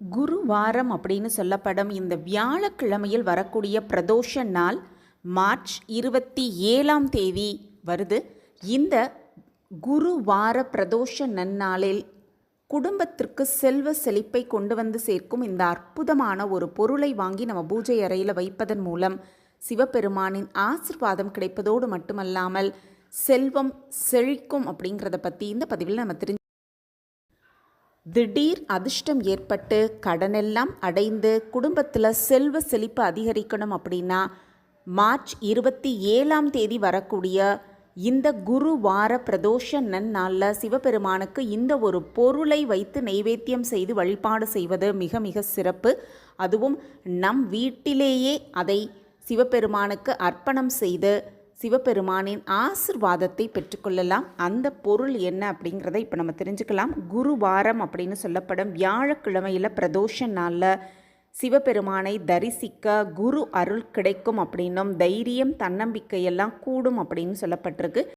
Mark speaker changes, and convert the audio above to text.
Speaker 1: குருவாரம் அப்படின்னு சொல்லப்படும் இந்த வியாழக்கிழமையில் வரக்கூடிய பிரதோஷ நாள் மார்ச் இருபத்தி ஏழாம் தேதி வருது. இந்த குருவார பிரதோஷ நன்னாளில் குடும்பத்திற்கு செல்வ செழிப்பை கொண்டு வந்து சேர்க்கும் இந்த அற்புதமான ஒரு பொருளை வாங்கி நம்ம பூஜை அறையில் வைப்பதன் மூலம் சிவபெருமானின் ஆசிர்வாதம் கிடைப்பதோடு மட்டுமல்லாமல் செல்வம் செழிக்கும் அப்படிங்கிறத பற்றி இந்த பதிவில் நம்ம தெரிஞ்சு திடீர் அதிர்ஷ்டம் ஏற்பட்டு கடனெல்லாம் அடைந்து குடும்பத்தில் செல்வ செழிப்பு அதிகரிக்கணும் அப்படின்னா மார்ச் இருபத்தி ஏழாம் தேதி வரக்கூடிய இந்த குரு வார பிரதோஷ நன்னாளில் சிவபெருமானுக்கு இந்த ஒரு பொருளை வைத்து நைவேத்தியம் செய்து வழிபாடு செய்வது மிக மிக சிறப்பு. அதுவும் நம் வீட்டிலேயே அதை சிவபெருமானுக்கு அர்ப்பணம் செய்து சிவபெருமானின் ஆசிர்வாதத்தை பெற்றுக்கொள்ளலாம். அந்த பொருள் என்ன அப்படிங்கிறத இப்போ நம்ம தெரிஞ்சுக்கலாம். குருவாரம் அப்படின்னு சொல்லப்படும் வியாழக்கிழமையில் பிரதோஷ நாளில் சிவபெருமானை தரிசிக்க குரு அருள் கிடைக்கும் அப்படின்னும் தைரியம் தன்னம்பிக்கையெல்லாம் கூடும் அப்படின்னு சொல்லப்பட்டிருக்கு.